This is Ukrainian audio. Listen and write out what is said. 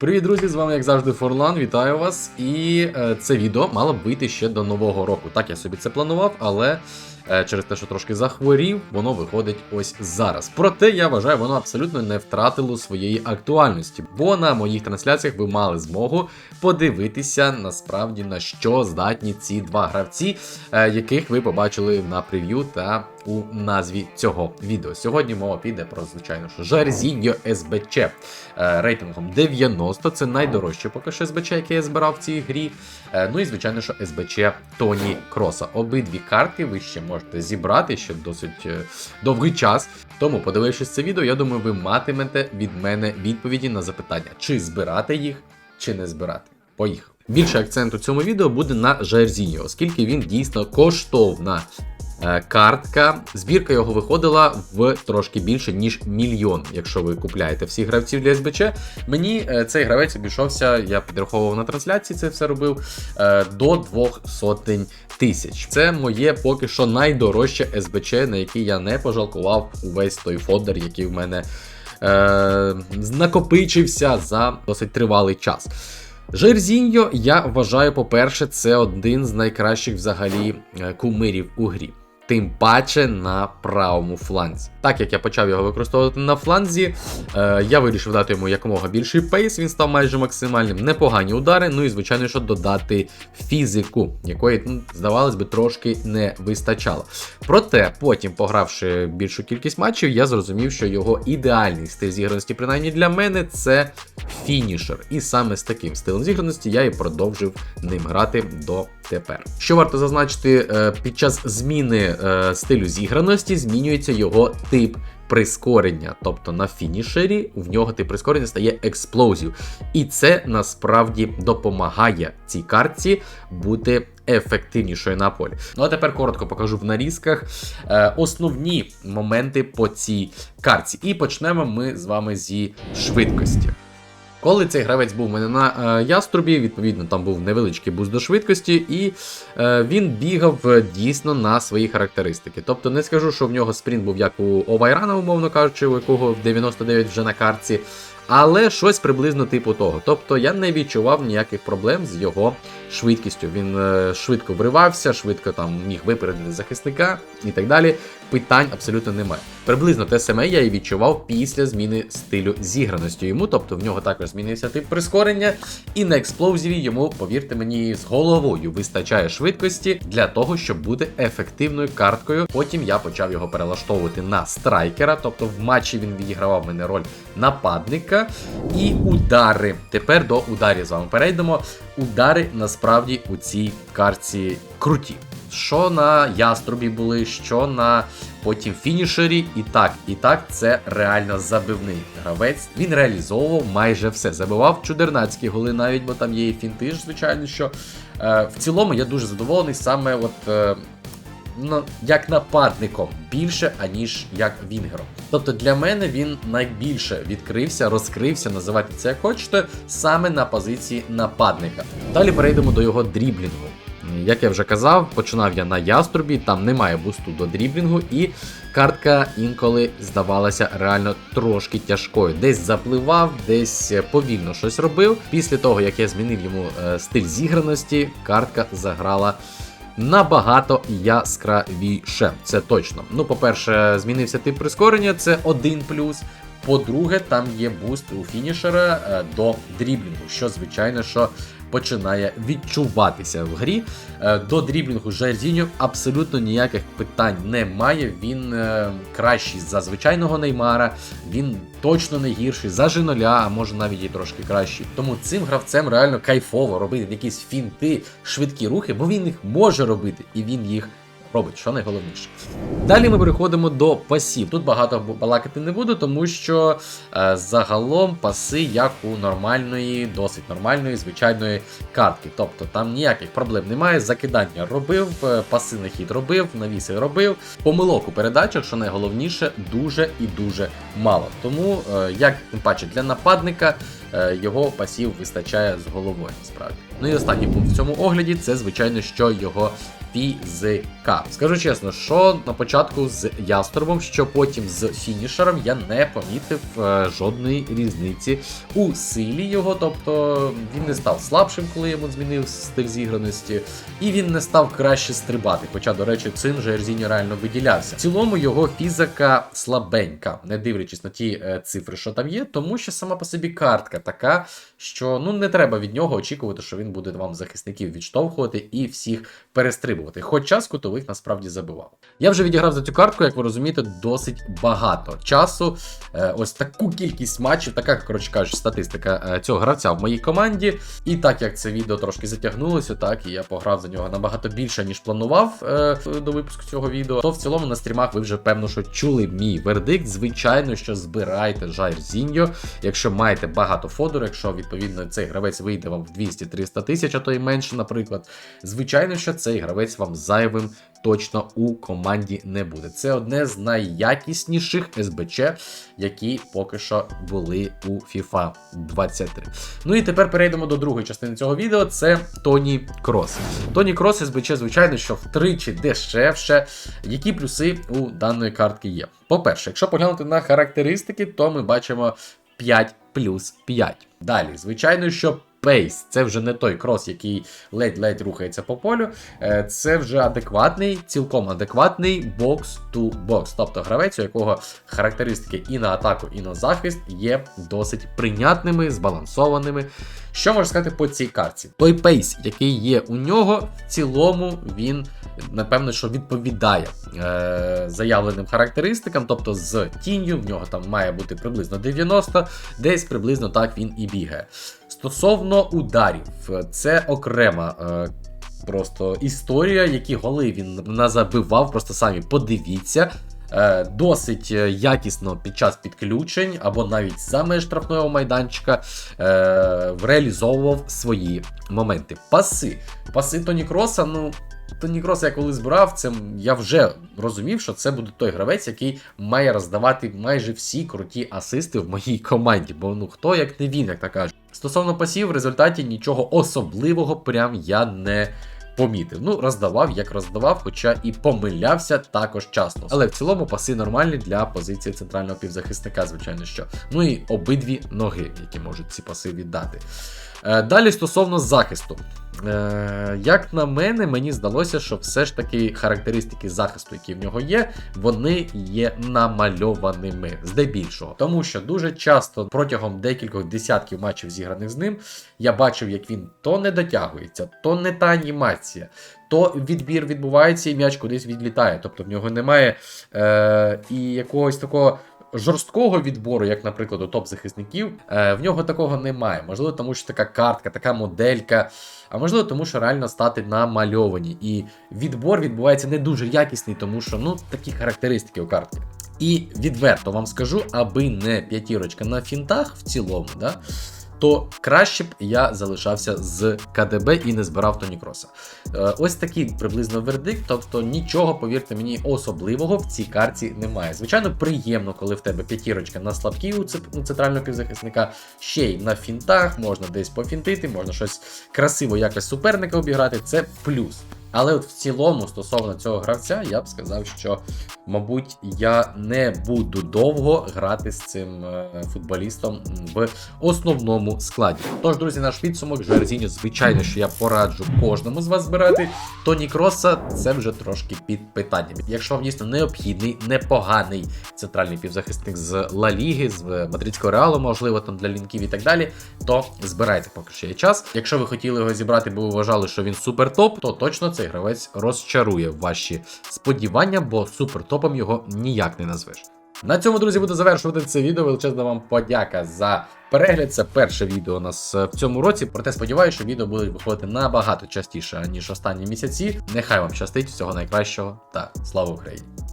Привіт, друзі! З вами, як завжди, Форлан. Вітаю вас. І е, це відео мало б вийти ще до нового року. Так, я собі це планував, але е, через те, що трошки захворів, воно виходить ось зараз. Проте я вважаю, воно абсолютно не втратило своєї актуальності, бо на моїх трансляціях ви мали змогу подивитися насправді на що здатні ці два гравці, е, яких ви побачили на прев'ю та у назві цього відео. Сьогодні мова піде про, звичайно, що Жарзіньо СБЧ е, рейтингом 90. Це найдорожче поки що СБЧ, яке я збирав в цій грі. Е, Ну і звичайно, що СБЧ Тоні Кроса. Обидві карти ви ще можете зібрати ще досить е, довгий час. Тому, подивившись це відео, я думаю, ви матимете від мене відповіді на запитання, чи збирати їх, чи не збирати. Поїхали. Більше акцент у цьому відео буде на Жерзіньо, оскільки він дійсно коштовна картка. Збірка його виходила в трошки більше, ніж мільйон, якщо ви купляєте всіх гравців для СБЧ. Мені е, цей гравець обійшовся, я підраховував на трансляції, це все робив, е, до двох сотень тисяч. Це моє поки що найдорожче СБЧ, на який я не пожалкував увесь той фодер, який в мене е, накопичився за досить тривалий час. Жерзіньо, я вважаю, по-перше, це один з найкращих взагалі е, кумирів у грі. Тим паче на правому фланзі. Так як я почав його використовувати на фланзі, е, я вирішив дати йому якомога більший пейс, він став майже максимальним, непогані удари, ну і звичайно, що додати фізику, якої, ну, здавалось би, трошки не вистачало. Проте, потім, погравши більшу кількість матчів, я зрозумів, що його ідеальний стиль зіграності, принаймні для мене, це фінішер. І саме з таким стилем зіграності я і продовжив ним грати до тепер. Що варто зазначити, е, під час зміни е, стилю зіграності змінюється його тип. Прискорення, тобто на фінішері в нього тип прискорення стає експлозів. І це насправді допомагає цій картці бути ефективнішою на полі. Ну а тепер коротко покажу в нарізках е, основні моменти по цій картці. І почнемо ми з вами зі швидкості. Коли цей гравець був у мене на е, яструбі, відповідно, там був невеличкий буст до швидкості, і е, він бігав е, дійсно на свої характеристики. Тобто не скажу, що в нього спринт був як у Овайрана, умовно кажучи, у якого в 99 вже на картці, але щось приблизно типу того. Тобто я не відчував ніяких проблем з його швидкістю. Він е, швидко вривався, швидко там міг випередити захисника і так далі. Питань абсолютно немає. Приблизно те саме я і відчував після зміни стилю зіграності йому, тобто в нього також змінився тип прискорення, і на експлозіві йому, повірте мені, з головою вистачає швидкості для того, щоб бути ефективною карткою. Потім я почав його перелаштовувати на страйкера, тобто в матчі він відігравав мене роль нападника і удари. Тепер до ударів з вами перейдемо. Удари насправді у цій картці круті. Що на яструбі були, що на потім фінішері, і так, і так, це реально забивний гравець. Він реалізовував майже все. Забивав чудернацькі голи, навіть бо там є і фінти, ж, звичайно, що е, в цілому я дуже задоволений саме от. Е, ну, як нападником більше, аніж як вінгером. Тобто для мене він найбільше відкрився, розкрився, називайте це як хочете, саме на позиції нападника. Далі перейдемо до його дріблінгу. Як я вже казав, починав я на яструбі, там немає бусту до дріблінгу, і картка інколи здавалася реально трошки тяжкою. Десь запливав, десь повільно щось робив. Після того, як я змінив йому е, стиль зіграності, картка заграла набагато яскравіше. Це точно. Ну, по-перше, змінився тип прискорення, це один плюс. По-друге, там є буст у фінішера е, до дріблінгу, що звичайно, що починає відчуватися в грі. Е, до дріблінгу Жерзіньо абсолютно ніяких питань немає. Він е, кращий за звичайного Неймара, він точно не гірший за Жиноля, а може навіть і трошки кращий. Тому цим гравцем реально кайфово робити якісь фінти, швидкі рухи, бо він їх може робити, і він їх робить, що найголовніше. Далі ми переходимо до пасів. Тут багато балакати не буду, тому що е, загалом паси як у нормальної, досить нормальної, звичайної картки. Тобто там ніяких проблем немає. Закидання робив, е, паси на хід робив, навіси робив. Помилок у передачах, що найголовніше, дуже і дуже мало. Тому, е, як тим паче для нападника, е, його пасів вистачає з головою насправді. Ну і останній пункт в цьому огляді це, звичайно, що його фізика. Скажу чесно, що на початку з яструбом, що потім з фінішером, я не помітив е, жодної різниці у силі його. Тобто він не став слабшим, коли йому змінив стиль зіграності, і він не став краще стрибати. Хоча, до речі, цим же Ерзіньо реально виділявся. В цілому його фізика слабенька, не дивлячись на ті е, цифри, що там є, тому що сама по собі картка така, що ну не треба від нього очікувати, що він буде вам захисників відштовхувати і всіх перестрибувати. Хоча з кутових насправді забивав. Я вже відіграв за цю картку, як ви розумієте, досить багато часу. Е, ось таку кількість матчів, така, коротше кажучи, статистика е, цього гравця в моїй команді. І так як це відео трошки затягнулося, так і я пограв за нього набагато більше, ніж планував е, до випуску цього відео, то в цілому на стрімах ви вже певно, що чули мій вердикт. Звичайно, що збирайте Жайр Зіньо, якщо маєте багато фодору, якщо відповідно цей гравець вийде вам в 200-300 тисяч, а то й менше, наприклад. Звичайно, що цей гравець вам зайвим точно у команді не буде. Це одне з найякісніших СБЧ, які поки що були у FIFA 23. Ну і тепер перейдемо до другої частини цього відео. Це Тоні Крос. Тоні Крос СБЧ, звичайно, що втричі дешевше. Які плюси у даної картки є? По-перше, якщо поглянути на характеристики, то ми бачимо 5 плюс 5. Далі, звичайно, що Пейс це вже не той крос, який ледь-ледь рухається по полю. Е, Це вже адекватний, цілком адекватний бокс-ту-бокс. Тобто гравець, у якого характеристики і на атаку, і на захист є досить прийнятними, збалансованими. Що можна сказати по цій карті? Той пейс, який є у нього, в цілому він. Напевно, що відповідає е, заявленим характеристикам, тобто з тінню, в нього там має бути приблизно 90, десь приблизно так він і бігає. Стосовно ударів, це окрема е, просто історія, які голи він назабивав, просто самі подивіться. Е, Досить е, якісно під час підключень або навіть за меж штрафного майданчика е, реалізовував свої моменти. Паси. Паси Тоні Кроса, ну. Тоні Крос, я коли збирав, це я вже розумів, що це буде той гравець, який має роздавати майже всі круті асисти в моїй команді. Бо ну хто як не він, як так кажуть. Стосовно пасів, в результаті нічого особливого прям я не помітив. Ну, роздавав, як роздавав, хоча і помилявся також часто. Але в цілому паси нормальні для позиції центрального півзахисника, звичайно що. Ну і обидві ноги, які можуть ці паси віддати. Е, Далі стосовно захисту. Е, Як на мене, мені здалося, що все ж таки характеристики захисту, які в нього є, вони є намальованими здебільшого. Тому що дуже часто протягом декількох десятків матчів зіграних з ним, я бачив, як він то не дотягується, то не та анімація. То відбір відбувається і м'яч кудись відлітає. Тобто в нього немає е, і якогось такого жорсткого відбору, як, наприклад, у топ-захисників, е, в нього такого немає. Можливо, тому що така картка, така моделька, а можливо, тому що реально стати намальовані. І відбор відбувається не дуже якісний, тому що ну такі характеристики у картки. І відверто вам скажу, аби не п'ятірочка на фінтах в цілому, да, то краще б я залишався з КДБ і не збирав Тоні Кроса. Е, Ось такий приблизно вердикт, тобто нічого, повірте мені, особливого в цій карті немає. Звичайно, приємно, коли в тебе п'ятірочка на слабкі у цеп- у центрального півзахисника, ще й на фінтах, можна десь пофінтити, можна щось красиво якось суперника обіграти, це плюс. Але от в цілому, стосовно цього гравця, я б сказав, що, мабуть, я не буду довго грати з цим е, футболістом в основному складі. Тож, друзі, наш підсумок Жерзіню, звичайно, що я пораджу кожному з вас збирати. Тоні Кроса це вже трошки під питанням. Якщо вам дійсно необхідний, непоганий центральний півзахисник з Ла Ліги, з Мадридського реалу, можливо, там для лінків і так далі, то збирайте поки що є час. Якщо ви хотіли його зібрати, бо ви вважали, що він супер топ, то точно цей гравець розчарує ваші сподівання, бо супертопом його ніяк не назвеш. На цьому, друзі, буду завершувати це відео. Величезна вам подяка за перегляд. Це перше відео у нас в цьому році. Проте сподіваюся, що відео будуть виходити набагато частіше, ніж останні місяці. Нехай вам щастить, всього найкращого та слава Україні!